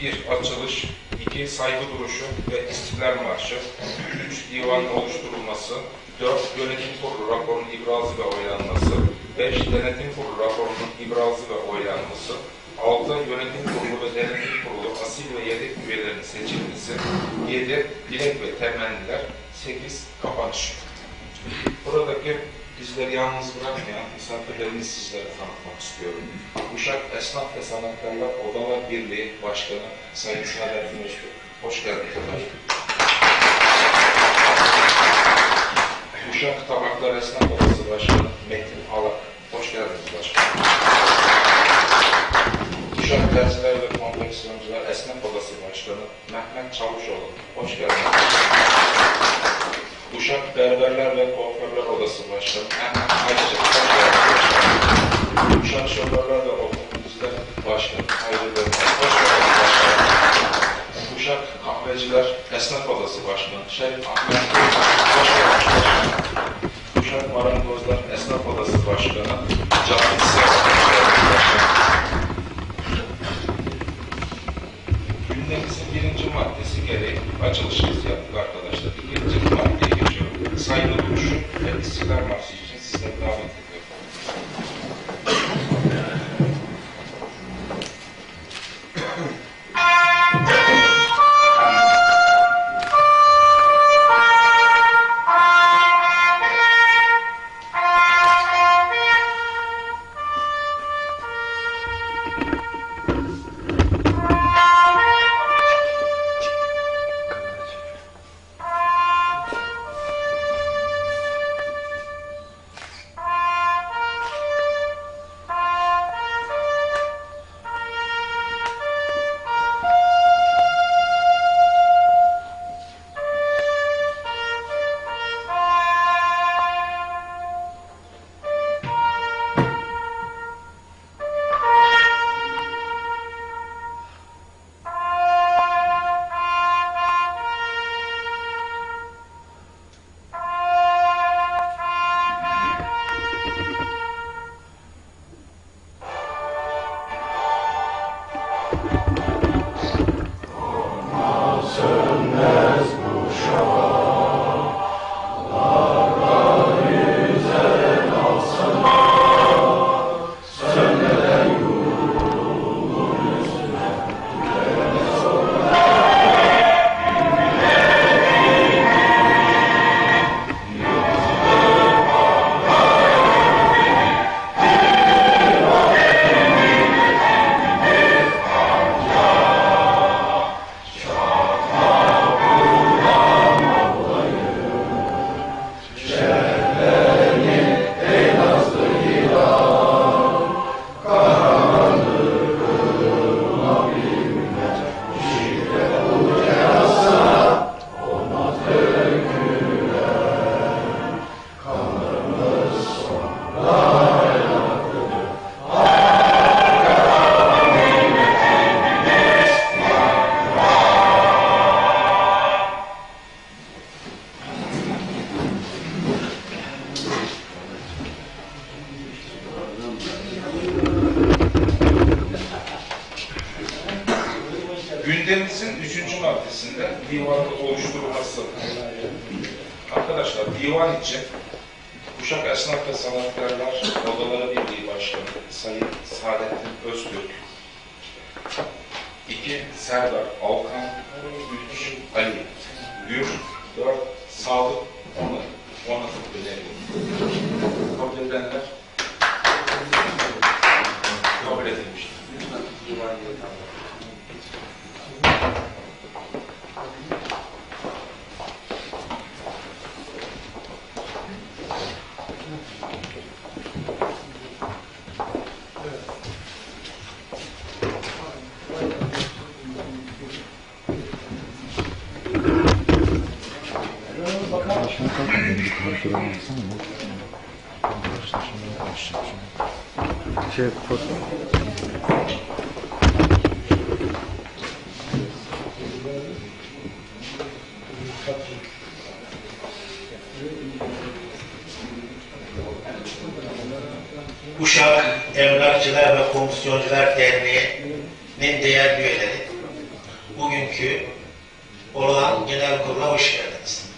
Bir, açılış. iki saygı duruşu ve istiklal marşı. Üç, divanın oluşturulması. Dört, yönetim kurulu raporunun ibrazı ve oylanması. Beş, denetim kurulu raporunun ibrazı ve oylanması. Altı, yönetim kurulu ve denetim kurulu asil ve yedek üyelerinin seçilmesi. Yedi, dilek ve temenniler. Sekiz, kapanış. Buradaki bizleri yalnız bırakmayan misafirlerimizi sizlere tanıtmak istiyorum. Uşak Esnaf ve Sanatkarlar Odalar Birliği Başkanı Sayın Saadettin Öztürk. Hoş geldiniz. Uşak Divanın oluşturulması. Arkadaşlar divan için Uşak Esnaf ve Sanatkarlar Odaları Birliği Başkanı Sayın Saadettin Öztürk, iki Serdar Alkan, üç Ali Gür, dört Sadık Onur. Onur öneriyorum. Kabul edenler kabul edilmiştir. Yeri tamam. Şey, foto. Uşak Emlakçılar ve Komisyoncular Derneği'nin değerli üyeleri, bugünkü olan genel kurula hoş geldiniz.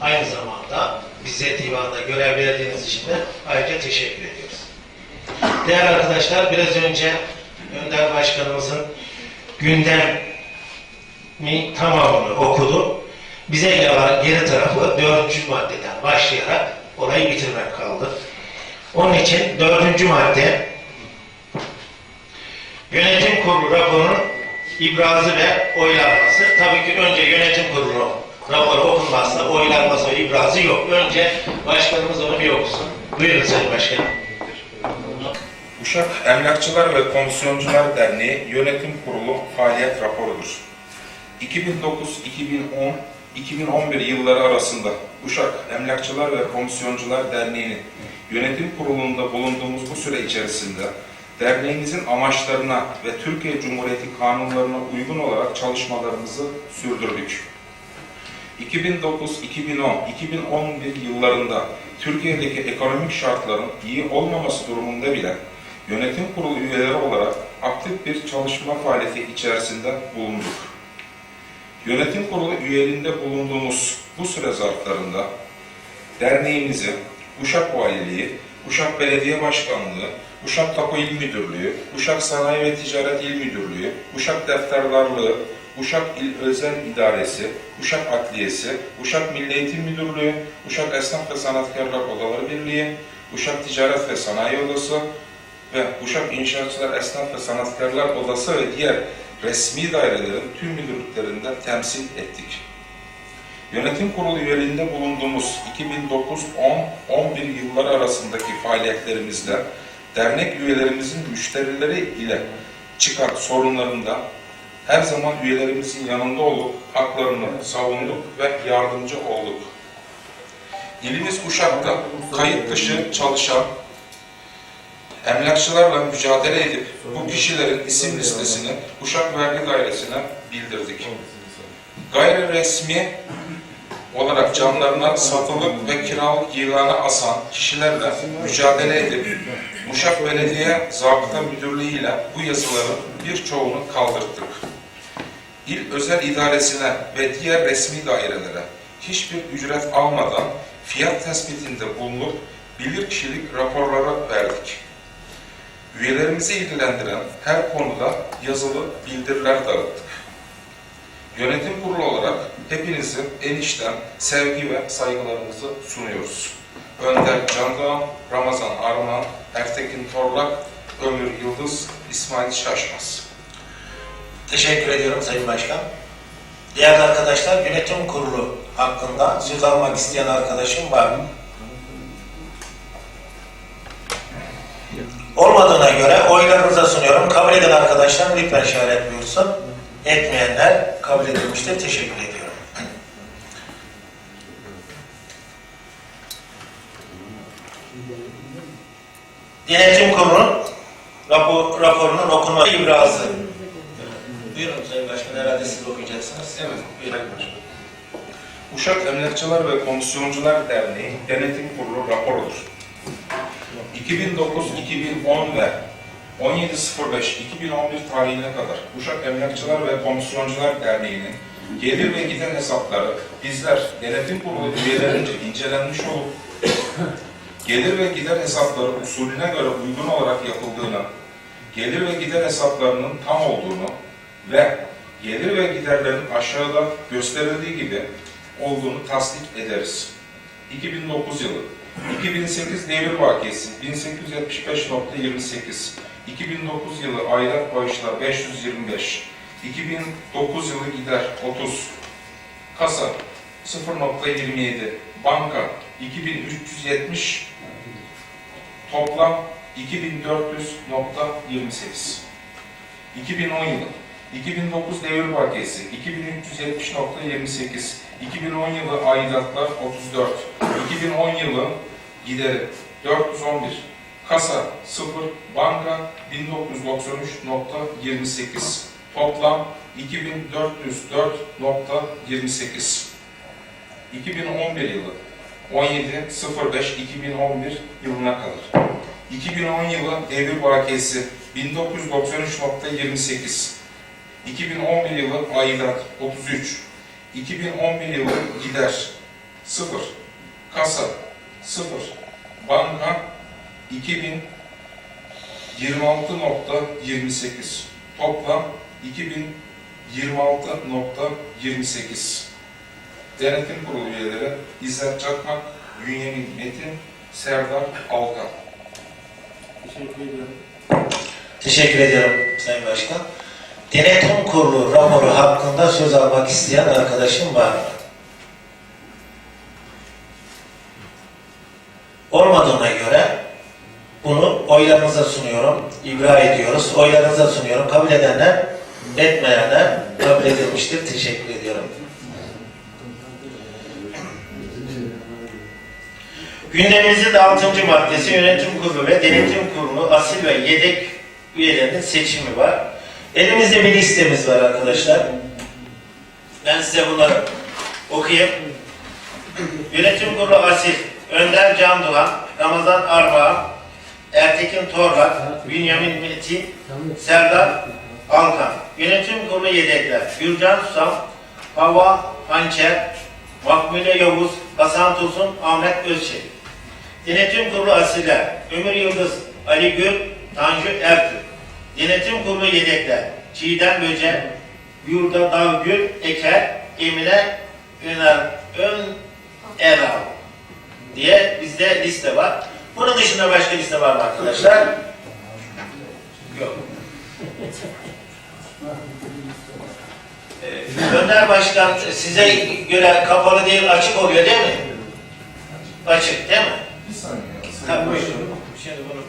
Aynı zamanda bize divanda görev verdiğiniz için de ayrıca teşekkür ediyoruz. Değerli arkadaşlar biraz önce Önder Başkanımızın gündem mi tamamını okudu. Bize geri tarafı dördüncü maddeden başlayarak olayı bitirmek kaldı. Onun için dördüncü madde yönetim kurulu raporunun ibrazı ve oylanması. Tabii ki önce yönetim kurulu raporu okunmazsa oylanması ve ibrazı yok. Önce başkanımız onu bir okusun. Buyurun Sayın Başkanım. Uşak Emlakçılar ve Komisyoncular Derneği Yönetim Kurulu faaliyet raporudur. 2009-2010 2011 yılları arasında Uşak Emlakçılar ve Komisyoncular Derneği'nin yönetim kurulunda bulunduğumuz bu süre içerisinde derneğimizin amaçlarına ve Türkiye Cumhuriyeti kanunlarına uygun olarak çalışmalarımızı sürdürdük. 2009, 2010, 2011 yıllarında Türkiye'deki ekonomik şartların iyi olmaması durumunda bile yönetim kurulu üyeleri olarak aktif bir çalışma faaliyeti içerisinde bulunduk. Yönetim kurulu üyeliğinde bulunduğumuz bu süre zarflarında derneğimizi Uşak Valiliği, Uşak Belediye Başkanlığı, Uşak Tapu İl Müdürlüğü, Uşak Sanayi ve Ticaret İl Müdürlüğü, Uşak Defterdarlığı, Uşak İl Özel İdaresi, Uşak Adliyesi, Uşak Milli Eğitim Müdürlüğü, Uşak Esnaf ve Sanatkarlar Odaları Birliği, Uşak Ticaret ve Sanayi Odası ve Uşak İnşaatçılar Esnaf ve Sanatkarlar Odası ve diğer resmi dairelerin tüm müdürlüklerinde temsil ettik. Yönetim kurulu üyeliğinde bulunduğumuz 2009-10-11 yılları arasındaki faaliyetlerimizde dernek üyelerimizin müşterileri ile çıkan sorunlarında her zaman üyelerimizin yanında olup haklarını savunduk ve yardımcı olduk. İlimiz Uşak'ta kayıt dışı çalışan emlakçılarla mücadele edip bu kişilerin isim listesini Uşak Vergi Dairesi'ne bildirdik. Gayri resmi olarak canlarına satılık ve kiralık ilanı asan kişilerle mücadele edip Uşak Belediye Zabıta Müdürlüğü ile bu yazıların birçoğunu kaldırdık. İl Özel İdaresine ve diğer resmi dairelere hiçbir ücret almadan fiyat tespitinde bulunup bilirkişilik raporları verdik. Üyelerimizi ilgilendiren her konuda yazılı bildiriler dağıttık. Yönetim kurulu olarak hepinizi en içten sevgi ve saygılarımızı sunuyoruz. Önder Candağ, Ramazan Arman, Ertekin Torlak, Ömür Yıldız, İsmail Şaşmaz. Teşekkür ediyorum Sayın Başkan. Değerli arkadaşlar, yönetim kurulu hakkında söz almak isteyen arkadaşım var mı? Olmadığına göre oylarınıza sunuyorum. Kabul eden arkadaşlar lütfen işaret buyursun. Etmeyenler kabul edilmiştir. Teşekkür ediyorum. Yönetim kurulunun rapor, raporunun okunma ibrazı. Buyurun Sayın Başkan, herhalde siz okuyacaksınız. Evet, Buyurun. Uşak Emlakçılar ve Komisyoncular Derneği Denetim Kurulu raporudur. 2009-2010 ve 17.05-2011 tarihine kadar Uşak Emlakçılar ve Komisyoncular Derneği'nin gelir ve gider hesapları bizler denetim kurulu üyelerince incelenmiş olup gelir ve gider hesapları usulüne göre uygun olarak yapıldığını, gelir ve gider hesaplarının tam olduğunu ve gelir ve giderlerin aşağıda gösterildiği gibi olduğunu tasdik ederiz. 2009 yılı 2008 devir vakiyesi 1875.28 2009 yılı aylık bağışlar 525 2009 yılı gider 30 kasa 0.27 banka 2370 toplam 2400.28 2010 yılı 2009 devir bakiyesi 2370.28 2010 yılı aidatlar 34 2010 yılı gideri 411 kasa 0 banka 1993.28 toplam 2404.28 2011 yılı 17.05.2011 yılına kadar 2010 yılı devir bakiyesi 1993.28 2011 yılı aidat 33. 2011 yılı gider 0. Kasa 0. Banka 2026.28. Toplam 2026.28. Denetim Kurulu üyeleri İzzet Çakmak, Bünyamin Metin, Serdar Alkan. Teşekkür ediyorum Sayın Başkan. Denetim Kurulu raporu hakkında söz almak isteyen arkadaşım var mı? Olmadığına göre bunu oylarınıza sunuyorum, ibra ediyoruz. Oylarınıza sunuyorum. Kabul edenler, etmeyenler kabul edilmiştir. Teşekkür ediyorum. Gündemimizin de 6. maddesi yönetim kurulu ve denetim kurulu asil ve yedek üyelerinin seçimi var. Elimizde bir listemiz var arkadaşlar. Ben size bunları okuyayım. Yönetim kurulu asil, Önder Can Doğan, Ramazan Armağan, Ertekin Torlak, Bünyamin Metin, Serdar Alkan. Yönetim kurulu yedekler, Gürcan Susam, Hava Hançer, Makbule Yavuz, Hasan Tosun, Ahmet Özçelik. Denetim Kurulu asiller Ömür Yıldız, Ali Gül, Tanju Ertürk. Denetim Kurulu yedekler Çiğdem Böce, Yurda Davgül, Eker, Emine Öner, Ön Eral diye bizde liste var. Bunun dışında başka liste var mı arkadaşlar? Yok. Ee, Önder Başkan size göre kapalı değil açık oluyor değil mi? Açık değil mi? Bir saniye. Ha buyurun. Şimdi bunu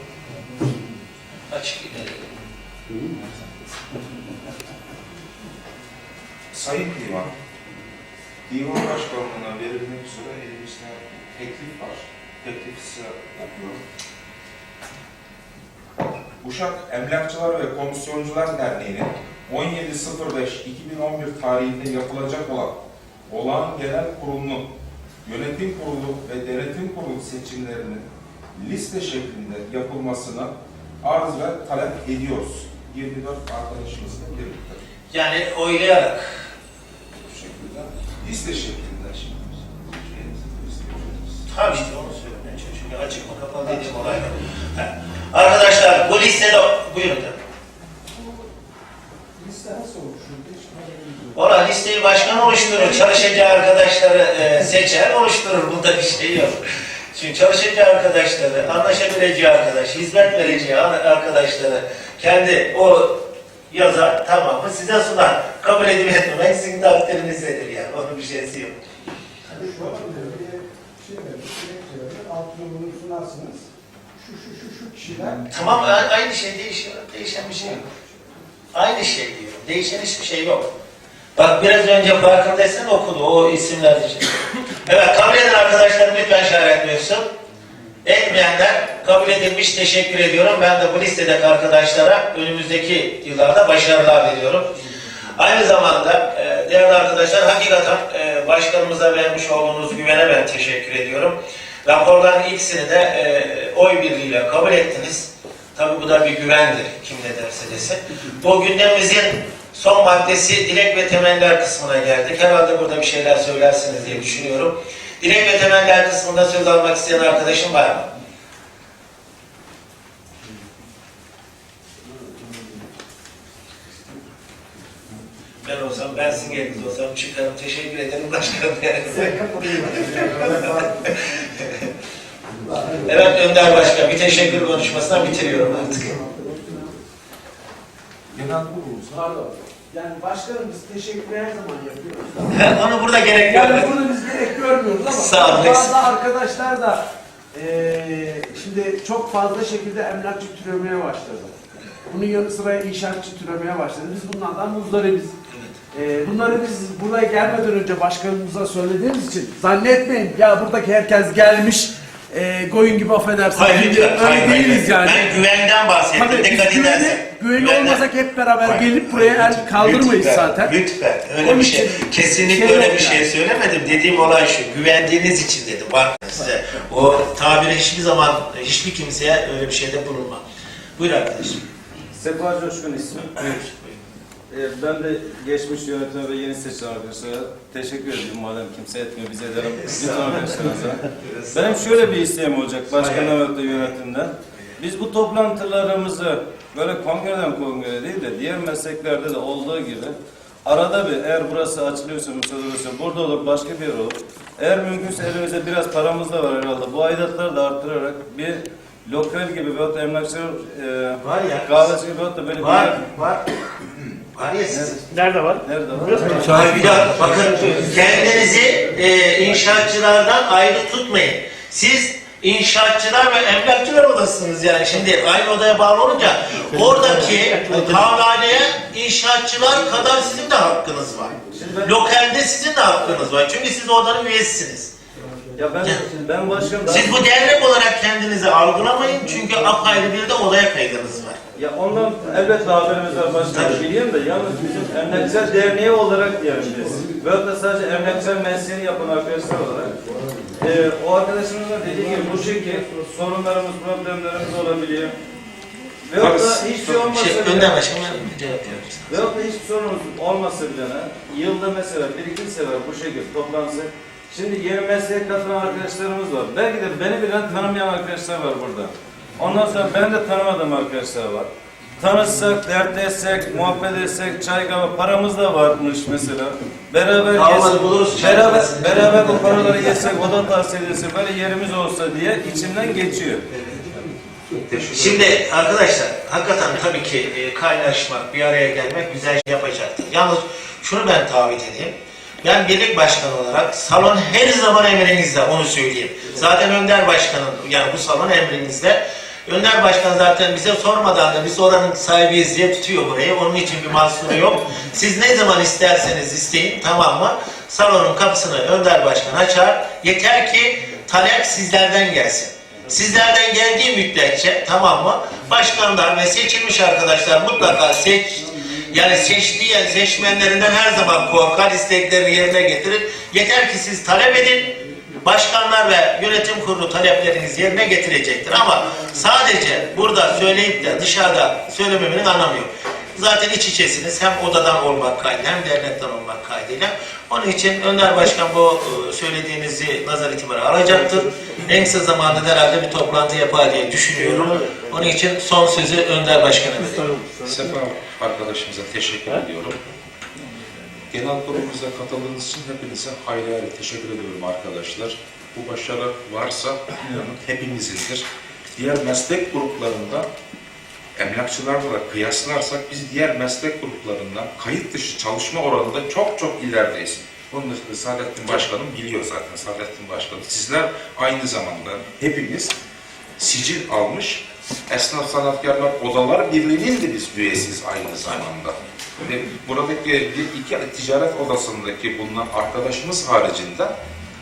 açık edelim. Sayın Divan, Divan Başkanlığı'na verilmek üzere elimizde teklif var. Teklifi size okuyorum. Uşak Emlakçılar ve Komisyoncular Derneği'nin 17.05.2011 tarihinde yapılacak olan olağan genel kurulunun yönetim kurulu ve denetim kurulu seçimlerinin liste şeklinde yapılmasını arz ve talep ediyoruz. 24 arkadaşımızla birlikte. Yani oylayarak. Bu şekilde liste şeklinde şimdi. Tabii işte onu söylemeye çalışıyorum. Açık mı kapalı dediğim olay. Arkadaşlar bu listede buyurun da. Liste nasıl yok. Ona listeyi başkan oluşturur, çalışacağı arkadaşları e, seçer, oluşturur. Bunda bir şey yok. Çünkü çalışacağı arkadaşları, anlaşabileceği arkadaş, hizmet vereceği ar- arkadaşları kendi o yazar, tamam mı size sunar. Kabul edip etmemek sizin takdirinizdedir yani. Onun bir şeysi yok. Yani şu olabilir. Bir şey. Altına bunu sunarsınız. Şu şu şu şu kişiler Tamam aynı şey değişiyor. Değişen bir şey yok. Aynı şey diyorum. Değişen hiçbir şey yok. Bak biraz önce farkındaysan okudu o isimler için. Evet kabul eden arkadaşlar lütfen işaretliyorsun. Etmeyenler kabul edilmiş teşekkür ediyorum. Ben de bu listedeki arkadaşlara önümüzdeki yıllarda başarılar diliyorum. Aynı zamanda e, değerli arkadaşlar hakikaten e, başkanımıza vermiş olduğunuz güvene ben teşekkür ediyorum. Raporların ikisini de e, oy birliğiyle kabul ettiniz. Tabi bu da bir güvendir kim ne derse desin. Bu gündemimizin son maddesi dilek ve temeller kısmına geldik. Herhalde burada bir şeyler söylersiniz diye düşünüyorum. Dilek ve temeller kısmında söz almak isteyen arkadaşım var mı? Olsam, ben sizin yerinizde olsam çıkarım, teşekkür ederim başkanım. evet Önder Başkan, bir teşekkür konuşmasına bitiriyorum artık. Genel kurulumuz Pardon. Yani başkanımız teşekkür her zaman yapıyoruz. Onu burada gerek Yani görmedim. bunu biz gerek görmüyoruz ama Sağ bazı arkadaşlar da eee, şimdi çok fazla şekilde emlakçı türemeye başladı. Bunun yanı sıra inşaatçı türemeye başladı. Biz bunlardan muzdaribiz. Eee bunları biz buraya gelmeden önce başkanımıza söylediğimiz için zannetmeyin ya buradaki herkes gelmiş eee koyun gibi affedersiniz. Hayır, lütfen, Öyle hayır, hayır. değiliz yani. Ben güvenden bahsettim. Tabii biz Dikkat güveni, edersen. güveni Güvenden. olmasak hep beraber Hayır, gelip buraya el kaldırmayız lütfen, zaten. Lütfen. Öyle Onun bir şey. için Kesinlikle şey öyle yok bir şey yani. söylemedim. Dediğim olay şu. Güvendiğiniz için dedim. Bak size. O tabiri hiçbir zaman hiçbir kimseye öyle bir şeyde bulunma. Buyur arkadaşım. Sefa Coşkun ismi. Buyur. Ee, Ben de geçmiş yönetime ve yeni seçilen arkadaşlara teşekkür ediyorum. Madem kimse etmiyor, biz arkadaşlarımıza. Benim şöyle bir isteğim olacak başkanım ve yönetimden. Biz bu toplantılarımızı böyle kongreden kongreye değil de diğer mesleklerde de olduğu gibi arada bir eğer burası açılıyorsa, müsaade olursa burada olur, başka bir yer olur. Eğer mümkünse elimizde biraz paramız da var herhalde. Bu aidatları da arttırarak bir lokal gibi veyahut da emlakçı e, Var ya. kahvesi gibi veyahut da böyle bir Var, yer. var. Var ya sizin. Nerede var? Nerede var? Bir dakika bakın kendinizi e, inşaatçılardan ayrı tutmayın. Siz inşaatçılar ve emlakçılar odasısınız yani şimdi aynı odaya bağlı olunca oradaki kahvehaneye inşaatçılar kadar sizin de hakkınız var. Lokalde sizin de hakkınız var. Çünkü siz odanın üyesisiniz. Ya ben ben başkanım daha- Siz bu dernek olarak kendinizi algılamayın çünkü apayrı bir de odaya kaydınız var. Ya ondan elbette haberimiz var başkanım biliyorum da yalnız bizim emlakçılar derneği olarak diyelim biz. Veyahut da sadece emlakçılar mesleğini yapan arkadaşlar olarak. Ee, o arkadaşımızın da dediği gibi bu şekilde sorunlarımız, problemlerimiz olabiliyor. Veyahut da hiçbir şey olmasa Şey, bile, önden başkanım cevap verir veyahut da hiçbir sorunumuz olmasa bile ne, yılda mesela bir iki sefer bu şekilde toplansa Şimdi yeni mesleğe katılan arkadaşlarımız var. Belki de beni bile tanımayan arkadaşlar var burada. Ondan sonra ben de tanımadığım arkadaşlar var. Tanışsak, dertleşsek, muhabbet etsek, çay kahve paramız da varmış mesela. Beraber yesek, beraber, beraber bu paraları yesek, oda tavsiye etsek, böyle yerimiz olsa diye içimden geçiyor. Şimdi arkadaşlar hakikaten tabii ki e, kaynaşmak, bir araya gelmek güzel şey yapacaktır. Yalnız şunu ben taahhüt edeyim. Ben birlik başkanı olarak salon her zaman emrinizde onu söyleyeyim. Zaten Önder Başkan'ın yani bu salon emrinizde. Önder Başkan zaten bize sormadan da biz oranın sahibiyiz diye tutuyor burayı. Onun için bir mahsuru yok. Siz ne zaman isterseniz isteyin tamam mı? Salonun kapısını Önder Başkan açar. Yeter ki talep sizlerden gelsin. Sizlerden geldiği müddetçe tamam mı? Başkanlar ve seçilmiş arkadaşlar mutlaka seç yani seçtiği seçmenlerinden her zaman korkar, isteklerini yerine getirir. Yeter ki siz talep edin. Başkanlar ve yönetim kurulu taleplerinizi yerine getirecektir. Ama sadece burada söyleyip de dışarıda söylememenin anlamı yok. Zaten iç içesiniz hem odadan olmak kaydıyla hem dernekten olmak kaydıyla. Onun için Önder Başkan bu e, söylediğinizi nazar itibara alacaktır. En kısa zamanda da herhalde bir toplantı yapar diye düşünüyorum. Onun için son sözü Önder Başkan'a veriyorum. Sefa arkadaşımıza teşekkür ediyorum. Genel kurulumuza katıldığınız için hepinize ayrı ayrı teşekkür ediyorum arkadaşlar. Bu başarı varsa inanın hepimizindir. Diğer meslek gruplarında emlakçılarla kıyaslarsak biz diğer meslek gruplarından kayıt dışı çalışma oranında çok çok ilerideyiz. Bunu da Saadettin Başkanım biliyor zaten Saadettin Başkanım. Sizler aynı zamanda hepimiz sicil almış Esnaf Sanatkarlar Odalar Birliği'nin de biz üyesiyiz aynı zamanda. Ve buradaki bir iki ticaret odasındaki bulunan arkadaşımız haricinde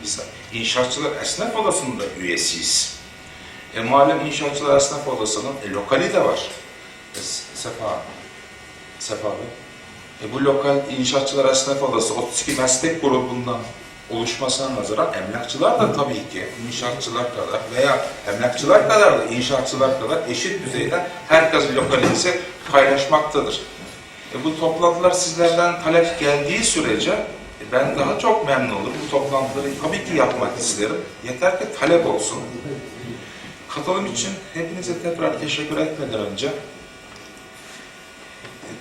biz İnşaatçılar Esnaf Odası'nda üyesiyiz. E, malum İnşaatçılar Esnaf Odası'nın e, lokali de var. E, Sefa, Sefa Bey. E, bu lokal İnşaatçılar Esnaf Odası 32 meslek grubundan oluşmasına nazaran emlakçılar da tabii ki inşaatçılar kadar veya emlakçılar kadar da inşaatçılar kadar eşit düzeyde herkes lokalinizi paylaşmaktadır. E, bu toplantılar sizlerden talep geldiği sürece e, ben daha çok memnun olurum. Bu toplantıları tabii ki yapmak isterim. Yeter ki talep olsun. Katılım için hepinize tekrar teşekkür etmeden önce e,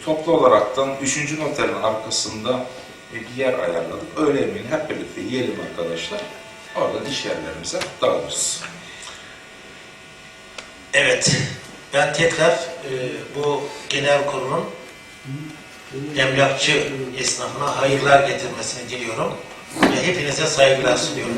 toplu olaraktan 3. noterin arkasında e, bir yer ayarladık. Öğle yemeğini hep birlikte yiyelim arkadaşlar. Oradan iş yerlerimize dağılırız. Evet, ben tekrar e, bu genel kurulun emlakçı esnafına hayırlar getirmesini diliyorum ve hepinize saygılar sunuyorum.